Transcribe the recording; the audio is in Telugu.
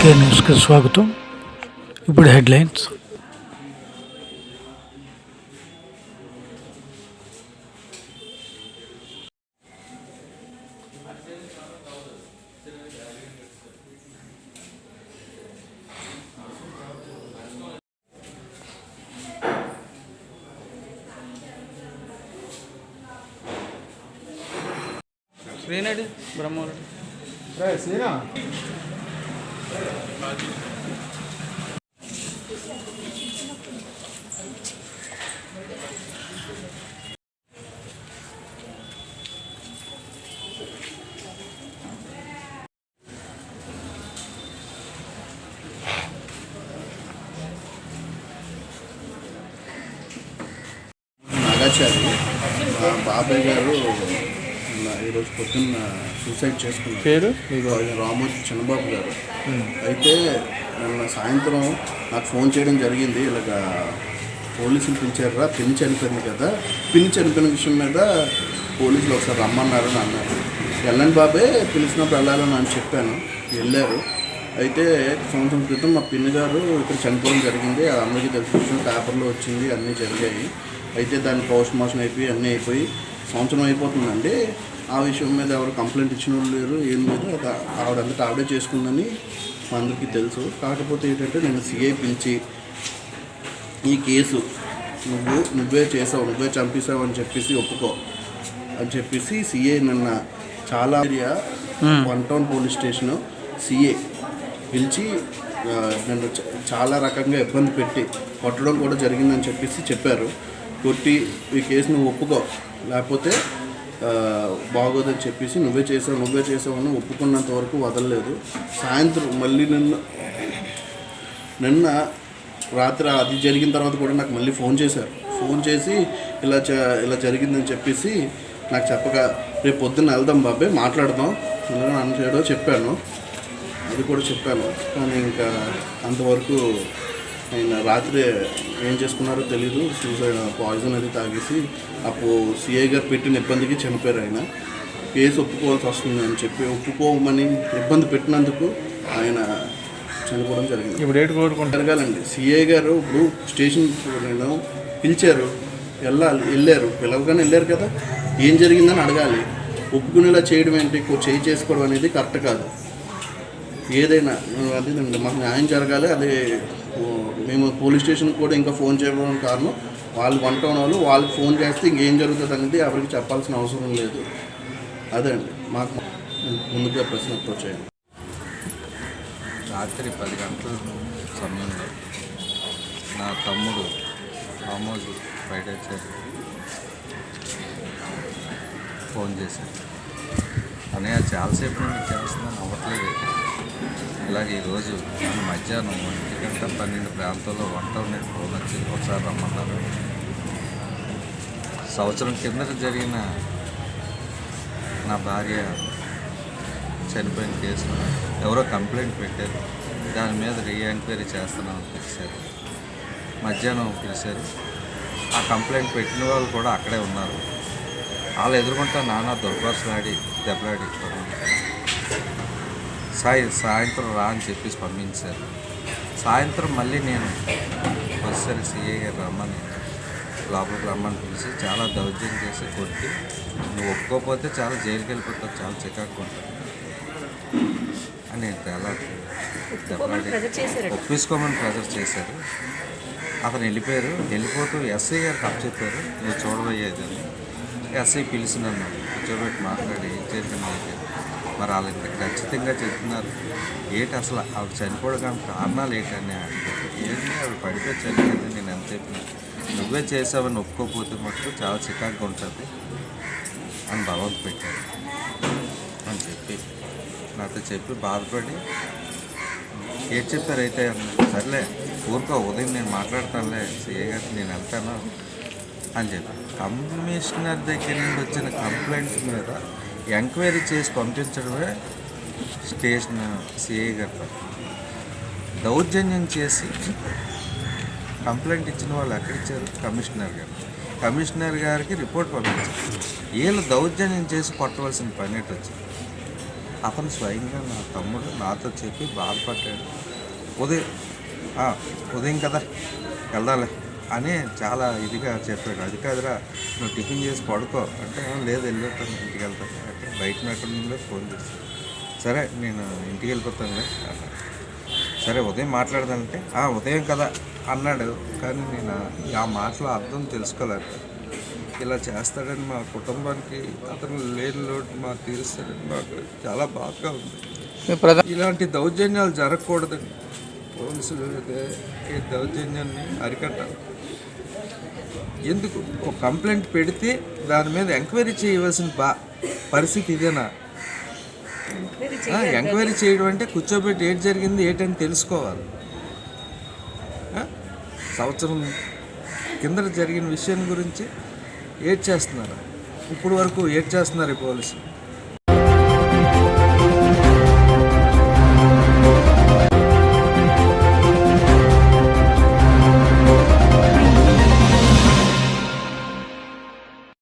ఎన్కే న్యూస్కి స్వాగతం. ఇప్పుడు హెడ్లైన్స్. శ్రీనడి బ్రహ్మోడు నాగాచారి మా బాబాయ్ గారు ఈరోజు పొద్దున్న సూసైడ్ చేసుకున్నారు పేరు? రామోజీ చిన్నబాబు గారు. అయితే నిన్న సాయంత్రం నాకు ఫోన్ చేయడం జరిగింది. ఇలాగ పోలీసులు పిలిచారా పిన్ని చనిపోయింది కదా. పిన్ని చనిపోయిన విషయం మీద పోలీసులు ఒకసారి రమ్మన్నారు అని అన్నారు. వెళ్ళండి బాబే పిలిచినప్పుడు వెళ్ళాలని అని చెప్పాను. వెళ్ళారు. అయితే సంవత్సరం క్రితం మా పిన్ని గారు ఇక్కడ చనిపోవడం జరిగింది. అది అందరికీ తెలిసిన విషయం పేపర్లో వచ్చింది అన్నీ జరిగాయి. అయితే దాన్ని పోస్ట్ మార్టం అయిపోయి అన్నీ అయిపోయి సంవత్సరం అయిపోతుందండి. ఆ విషయం మీద ఎవరు కంప్లైంట్ ఇచ్చిన వాళ్ళు లేరు ఏం లేదు. అది ఆవిడంతటా ఆవిడే చేసుకుందని మా అందరికీ తెలుసు. కాకపోతే ఏంటంటే నేను సిఐ పిలిచి ఈ కేసు నువ్వు నువ్వే చేసావు నువ్వే చంపేసావు అని చెప్పేసి ఒప్పుకో. అని చెప్పేసి సిఏ నిన్న చాలా area one town police station CA పిలిచి నన్ను చాలా రకంగా ఇబ్బంది పెట్టి కొట్టడం కూడా జరిగిందని చెప్పేసి చెప్పారు. కొట్టి ఈ కేసు నువ్వు ఒప్పుకో. లేకపోతే బాగోదని చెప్పేసి నువ్వే చేసావు నువ్వే చేసావు అని ఒప్పుకున్నంత వరకు వదలలేదు. సాయంత్రం మళ్ళీ నిన్న నిన్న రాత్రి అది జరిగిన తర్వాత కూడా నాకు మళ్ళీ ఫోన్ చేశారు. ఫోన్ చేసి ఇలా చ- ఇలా జరిగిందని చెప్పేసి నాకు చెప్పగా రేపు పొద్దున్న వెళ్దాం బాబాయ్ మాట్లాడదాం. ఇలా చేయడో చెప్పాను. అది కూడా చెప్పాను. కానీ ఇంకా అంతవరకు ఆయన రాత్రి ఏం చేసుకున్నారో తెలీదు. సూసైడ్ పాయిజన్ అది తాగేసి అప్పుడు సిఐ గారు పెట్టిన ఇబ్బందికి చనిపోయారు ఆయన. కేసు ఒప్పుకోవాల్సి వస్తుంది అని చెప్పి ఒప్పుకోమని ఇబ్బంది పెట్టినందుకు ఆయన చనిపోవడం జరిగింది. ఇప్పుడు ఏడు కోరుకుంటా జరగాలండి. సిఏ గారు ఇప్పుడు స్టేషన్ నేను పిలిచారు. వెళ్ళాలి వెళ్ళారు. పిలవగానే వెళ్ళారు కదా. ఏం జరిగిందని అడగాలి. ఒప్పుకునేలా చేయడం ఏంటి? చేయి చేసుకోవడం అనేది కరెక్ట్ కాదు. ఏదైనా అదేనండి మాకు న్యాయం జరగాలి. అది మేము పోలీస్ స్టేషన్కి కూడా ఇంకా ఫోన్ చేయడం కారణం. వాళ్ళు వన్ టౌన్ వాళ్ళు వాళ్ళకి ఫోన్ చేస్తే ఇంకేం జరుగుతుంది అనేది ఎవరికి చెప్పాల్సిన అవసరం లేదు. అదే అండి. మాకు ముందుగా ప్రశ్న అప్రోచ్ రాత్రి పది గంటల సమయంలో నా తమ్ముడు ఆమోజ్ బయట ఫోన్ చేశాను అన్నయ్య చాలాసేపు నుండి చేస్తున్నాను ఇలాగే ఈరోజు నన్ను మధ్యాహ్నం ఒంటి గంట పన్నెండు ప్రాంతంలో వంట నేను ఫోన్ వచ్చి ఒకసారి రమ్మన్నారు సంవత్సరం కిందట జరిగిన నా భార్య చనిపోయిన కేసులో ఎవరో కంప్లైంట్ పెట్టారు. దాని మీద రీ ఎంక్వైరీ చేస్తున్నామని పిలిచారు. మధ్యాహ్నం పిలిచారు. ఆ కంప్లైంట్ పెట్టిన వాళ్ళు కూడా అక్కడే ఉన్నారు. వాళ్ళు ఎదుర్కొంటా నానా దుర్భాషలాడి దెబ్బలాడి సాయి సాయంత్రం రా అని చెప్పేసి పంపించారు. సాయంత్రం మళ్ళీ నేను వచ్చేసరికి సిఏ గారు రమ్మని లోపలికి రమ్మని పిలిచి చాలా దౌర్జన్యం చేసి కొట్టి నువ్వు ఒప్పుకోకపోతే చాలా జైలుకి వెళ్ళిపోతావు చాలా చికాకు ఉంటావు అని నేను చాలా ఒప్పించుకోమని ప్రెజర్ చేశారు. అతను వెళ్ళిపోయారు. వెళ్ళిపోతూ ఎస్ఐ గారు కప్ చెప్పారు. నువ్వు చూడబోయేది అని ఎస్ఐ పిలిచి నన్ను కూర్చోబెట్టి మాట్లాడి ఏం చేద్దాం మరి వాళ్ళు ఇంత ఖచ్చితంగా చెప్తున్నారు. ఏంటి అసలు ఆవిడ చనిపోవడానికి కారణాలు ఏంటని ఏంటి ఆవిడ పడిపోయి చనిపోయింది నేను ఎంత చెప్పిన. నువ్వే చేసావని ఒప్పుకోకపోతే మటుకు చాలా చికాకుగా ఉంటుంది అని భగవంత్ పెట్టారు అని చెప్పి నాతో చెప్పి బాధపడి ఏం చెప్పారు అయితే సర్లే ఊరుకో ఉదయం నేను మాట్లాడతానులే సిఏ గారికి నేను వెళ్తాను అని చెప్పి. కమిషనర్ దగ్గర నుండి వచ్చిన కంప్లైంట్ మీద ఎంక్వైరీ చేసి పంపించడమే స్టేషన్ సిఐ గారు దౌర్జన్యం చేసి కంప్లైంట్ ఇచ్చిన వాళ్ళు ఎక్కడిచ్చారు కమిషనర్ గారు. కమిషనర్ గారికి రిపోర్ట్ పంపించారు. వీళ్ళు దౌర్జన్యం చేసి కొట్టవలసిన పని వచ్చింది అతను స్వయంగా నా తమ్ముడు నాతో చెప్పి బాధపడ్డాడు. ఉదయం ఉదయం కదా వెళ్దాలే. అని చాలా ఇదిగా చెప్పాడు. అది కాదురా నువ్వు టిఫిన్ చేసి పడుకో. అంటే "ఆ, లేదు వెళ్ళిపోతాను ఇంటికి వెళ్తాను. అంటే బయట నుండో ఫోన్ చేశాను సరే నేను ఇంటికి వెళ్ళిపోతానులే. అన్నాడు. సరే ఉదయం మాట్లాడదానంటే "ఆ, ఉదయం కదా అన్నాడు. కానీ నేను ఆ మాటలో అర్థం తెలుసుకోలేక ఇలా చేస్తాడని మా కుటుంబానికి అతను లేని లోటు మాకు తీరుస్తాడని మాకు చాలా బాధగా ఉంది. ఇలాంటి దౌర్జన్యాలు జరగకూడదండి. పోలీసులు ఈ దౌర్జన్యాన్ని అరికట్టాలి. ఎందుకు? ఒక కంప్లైంట్ పెడితే దాని మీద ఎంక్వైరీ చేయవలసిన బా పరిస్థితి ఇదేనా? ఎంక్వైరీ చేయడం అంటే కూర్చోబెట్టి ఏటి జరిగింది ఏంటని తెలుసుకోవాలి? సంవత్సరం కిందట జరిగిన విషయం గురించి ఏడ్ చేస్తున్నారు ఇప్పుడు వరకు ఏడ్ చేస్తున్నారు ఈ పోలీసులు.